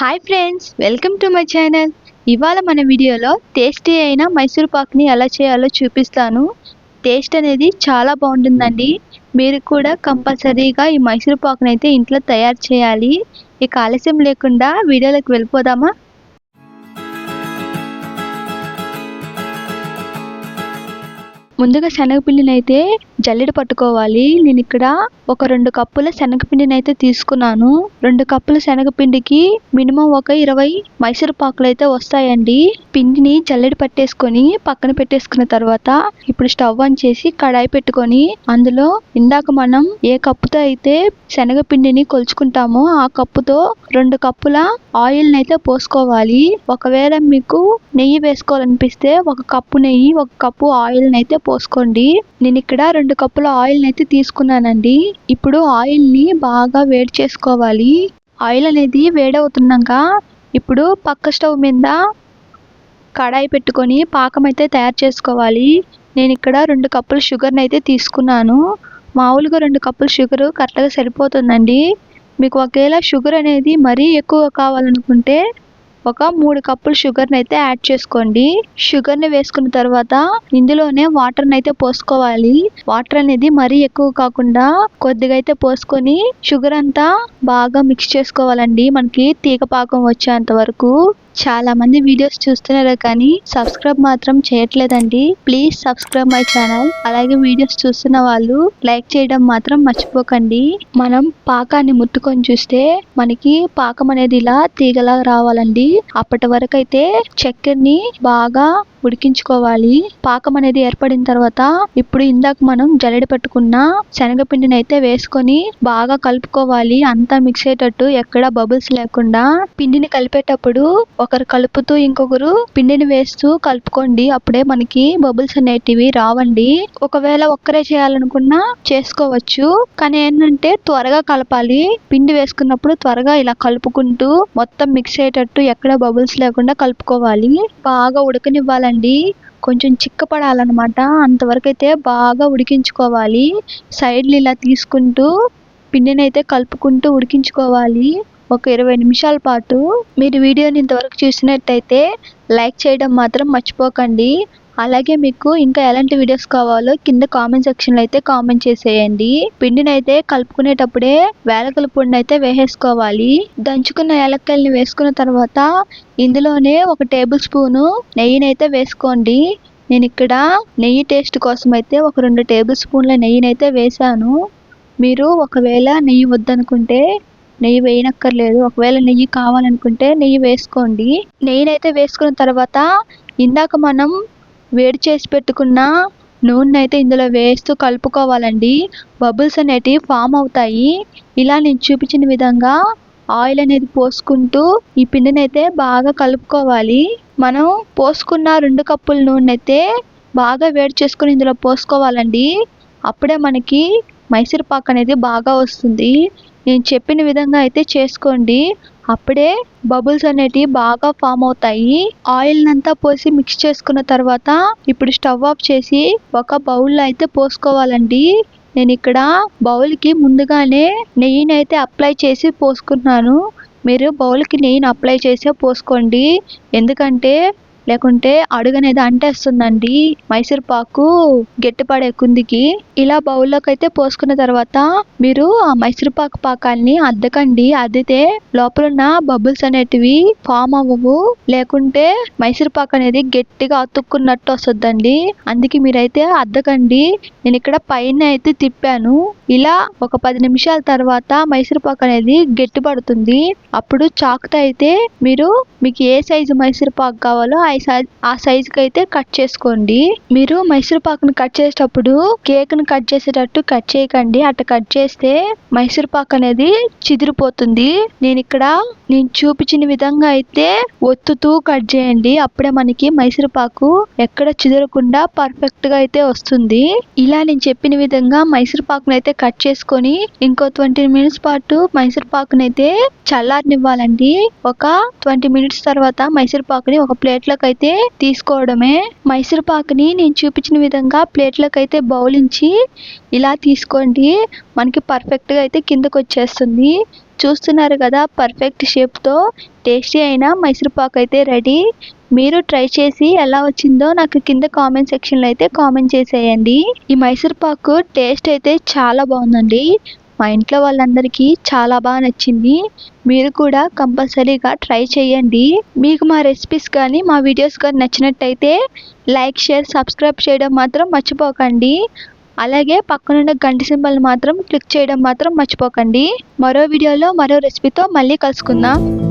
Hi friends welcome to my channel ఇవాళ మన వీడియోలో టేస్టీ అయిన మైసూర్ పాక్ని ఎలా చేయాలో చూపిస్తాను. టేస్ట్ అనేది చాలా బాగుంటుందండి. మీరు కూడా కంపల్సరీగా ఈ మైసూర్ పాక్ని అయితే ఇంట్లో తయారు చేయాలి. ఇక ఆలస్యం లేకుండా వీడియోలోకి వెళ్ళిపోదామా? ముందుగా శనగపిండిని అయితే జల్లెడ పట్టుకోవాలి. నేను ఇక్కడ ఒక రెండు కప్పుల శనగపిండిని అయితే తీసుకున్నాను. రెండు కప్పుల శనగపిండికి మినిమం ఒక ఇరవై మైసూర్ పాకులు అయితే వస్తాయండి. పిండిని జల్లెడ పట్టేసుకొని పక్కన పెట్టేసుకున్న తర్వాత ఇప్పుడు స్టవ్ ఆన్ చేసి కడాయి పెట్టుకొని అందులో ఇందాక మనం ఏ కప్పుతో అయితే శనగపిండిని కొలుచుకుంటామో ఆ కప్పుతో రెండు కప్పుల ఆయిల్ని అయితే పోసుకోవాలి. ఒకవేళ మీకు నెయ్యి వేసుకోవాలనిపిస్తే ఒక కప్పు నెయ్యి ఒక కప్పు ఆయిల్ని అయితే పోసుకోండి. నేను ఇక్కడ రెండు కప్పుల ఆయిల్ని అయితే తీసుకున్నానండి. ఇప్పుడు ఆయిల్ని బాగా వేడి చేసుకోవాలి. ఆయిల్ అనేది వేడవుతున్నాక ఇప్పుడు పక్క స్టవ్ మీద కడాయి పెట్టుకొని పాకం అయితే తయారు చేసుకోవాలి. నేను ఇక్కడ రెండు కప్పులు షుగర్ని అయితే తీసుకున్నాను. మామూలుగా రెండు కప్పులు షుగర్ కరెక్ట్గా సరిపోతుందండి. మీకు ఒకవేళ షుగర్ అనేది మరీ ఎక్కువ కావాలనుకుంటే ఒక మూడు కప్పులు షుగర్ని అయితే యాడ్ చేసుకోండి. షుగర్ని వేసుకున్న తర్వాత ఇందులోనే వాటర్ని అయితే పోసుకోవాలి. వాటర్ అనేది మరీ ఎక్కువ కాకుండా కొద్దిగా అయితే పోసుకొని షుగర్ అంతా బాగా మిక్స్ చేసుకోవాలండి. మనకి తీగ పాకం వచ్చేంత వరకు. చాలా మంది వీడియోస్ చూస్తున్నారు కానీ సబ్స్క్రైబ్ మాత్రం చేయట్లేదండి. ప్లీజ్ సబ్స్క్రైబ్ మై ఛానల్ అలాగే వీడియోస్ చూస్తున్న వాళ్ళు లైక్ చేయడం మాత్రం మర్చిపోకండి. మనం పాకాన్ని ముట్టుకొని చూస్తే మనకి పాకం అనేది ఇలా తీగలా రావాలండి. అప్పటి వరకు అయితే చక్కెరని బాగా ఉడికించుకోవాలి. పాకం అనేది ఏర్పడిన తర్వాత ఇప్పుడు ఇందాక మనం జల్లెడ పెట్టుకున్న శనగపిండిని అయితే వేసుకొని బాగా కలుపుకోవాలి. అంతా మిక్స్ అయ్యేటట్టు ఎక్కడ బబుల్స్ లేకుండా. పిండిని కలిపేటప్పుడు ఒకరు కలుపుతూ ఇంకొకరు పిండిని వేస్తూ కలుపుకోండి. అప్పుడే మనకి బబుల్స్ అనేటివి రావండి. ఒకవేళ ఒక్కరే చేయాలనుకున్నా చేసుకోవచ్చు. కానీ ఏంటంటే త్వరగా కలపాలి. పిండి వేసుకున్నప్పుడు త్వరగా ఇలా కలుపుకుంటూ మొత్తం మిక్స్ అయ్యేటట్టు ఎక్కడ బబుల్స్ లేకుండా కలుపుకోవాలి. బాగా ఉడకనివ్వాలి కాదండి. కొంచెం చిక్కపడాలన్నమాట. అంతవరకు అయితే బాగా ఉడికించుకోవాలి. సైడ్లు ఇలా తీసుకుంటూ పిండిని అయితే కలుపుకుంటూ ఉడికించుకోవాలి. ఒక ఇరవై నిమిషాల పాటు. మీరు వీడియోని ఇంతవరకు చూసినట్టయితే లైక్ చేయడం మాత్రం మర్చిపోకండి. అలాగే మీకు ఇంకా ఎలాంటి వీడియోస్ కావాలో కింద కామెంట్ సెక్షన్లో అయితే కామెంట్ చేసేయండి. పిండిని అయితే కలుపుకునేటప్పుడే వేలకల పొడిని అయితే వేసేసుకోవాలి. దంచుకున్న ఏలక్కల్ని వేసుకున్న తర్వాత ఇందులోనే ఒక టేబుల్ స్పూను నెయ్యిని అయితే వేసుకోండి. నేను ఇక్కడ నెయ్యి టేస్ట్ కోసం అయితే ఒక రెండు టేబుల్ స్పూన్ల నెయ్యిని అయితే వేసాను మీరు ఒకవేళ నెయ్యి వద్దనుకుంటే నెయ్యి వేయనక్కర్లేదు. ఒకవేళ నెయ్యి కావాలనుకుంటే నెయ్యి వేసుకోండి. నెయ్యిని అయితే వేసుకున్న తర్వాత ఇందాక మనం వేడి చేసి పెట్టుకున్న నూనె అయితే ఇందులో వేస్తూ కలుపుకోవాలండి. బబుల్స్ అనేటివి ఫామ్ అవుతాయి. ఇలా నేను చూపించిన విధంగా ఆయిల్ అనేది పోసుకుంటూ ఈ పిండిని అయితే బాగా కలుపుకోవాలి. మనం పోసుకున్న రెండు కప్పుల నూనె అయితే బాగా వేడి చేసుకుని ఇందులో పోసుకోవాలండి. అప్పుడే మనకి మైసూర్ పాక్ అనేది బాగా వస్తుంది. నేను చెప్పిన విధంగా అయితే చేసుకోండి. అప్పుడే బబుల్స్ అనేటివి బాగా ఫామ్ అవుతాయి. ఆయిల్ అంతా పోసి మిక్స్ చేసుకున్న తర్వాత ఇప్పుడు స్టవ్ ఆఫ్ చేసి ఒక బౌల్ అయితే పోసుకోవాలండి. నేను ఇక్కడ బౌల్కి ముందుగానే నెయ్యిని అయితే అప్లై చేసి పోసుకున్నాను. మీరు బౌల్కి నెయ్యిని అప్లై చేసే పోసుకోండి. ఎందుకంటే లేకుంటే అడుగు అనేది అంటేస్తుందండి. మైసూర్ పాకు గట్టిపడే కుందికి. ఇలా బౌల్లోకి అయితే పోసుకున్న తర్వాత మీరు ఆ మైసూర్ పాకు పాకాల్ని అద్దకండి. అద్దితే లోపల ఉన్న బబుల్స్ అనేటివి ఫామ్ అవ్వవు. లేకుంటే మైసూర్ పాకు అనేది గట్టిగా అతుక్కున్నట్టు వస్తుందండి. అందుకే మీరైతే అద్దకండి. నేను ఇక్కడ పైన అయితే తిప్పాను. ఇలా ఒక పది నిమిషాల తర్వాత మైసూర్ పాకు అనేది గట్టిపడుతుంది. అప్పుడు చాకుతో అయితే మీరు మీకు ఏ సైజు మైసూర్పాకు కావాలో ఆ సైజ్ ఆ సైజుకి అయితే కట్ చేసుకోండి. మీరు మైసూర్పాకును కట్ చేసేటప్పుడు కేక్ను కట్ చేసేటట్టు కట్ చేయకండి. అట్లా కట్ చేస్తే మైసూర్పాకు అనేది చిదిరిపోతుంది. నేను ఇక్కడ నేను చూపించిన విధంగా అయితే ఒత్తుతూ కట్ చేయండి. అప్పుడే మనకి మైసూర్ పాకు ఎక్కడ చిదరకుండా పర్ఫెక్ట్గా అయితే వస్తుంది. ఇలా నేను చెప్పిన విధంగా మైసూర్పాకును అయితే కట్ చేసుకొని ఇంకో ట్వంటీ మినిట్స్ పాటు మైసూర్ అయితే చల్లారనివ్వాలండి. ఒక ట్వంటీ మినిట్స్ తర్వాత మైసూర్ పాకుని ఒక ప్లేట్లోకి అయితే తీసుకోవడమే. మైసూర్ పాకుని నేను చూపించిన విధంగా ప్లేట్లోకి అయితే బౌలించి ఇలా తీసుకోండి. మనకి పర్ఫెక్ట్గా అయితే కిందకు వచ్చేస్తుంది చూస్తున్నారు కదా పర్ఫెక్ట్ షేప్తో టేస్టీ అయిన మైసూర్పాక్ అయితే రెడీ మీరు ట్రై చేసి ఎలా వచ్చిందో నాకు కింద కామెంట్ సెక్షన్లో అయితే కామెంట్ చేసేయండి. ఈ మైసూర్పాకు టేస్ట్ అయితే చాలా బాగుందండి. మా ఇంట్లో వాళ్ళందరికీ చాలా బాగా నచ్చింది. మీరు కూడా కంపల్సరీగా ట్రై చేయండి. మీకు మా రెసిపీస్ కానీ మా వీడియోస్ కానీ నచ్చినట్టయితే లైక్ షేర్ సబ్స్క్రైబ్ చేయడం మాత్రం మర్చిపోకండి. అలాగే పక్కనున్న గంట సింబల్ మాత్రం క్లిక్ చేయడం మాత్రం మర్చిపోకండి. మరో వీడియోలో మరో రెసిపీతో మళ్ళీ కలుసుకుందాం.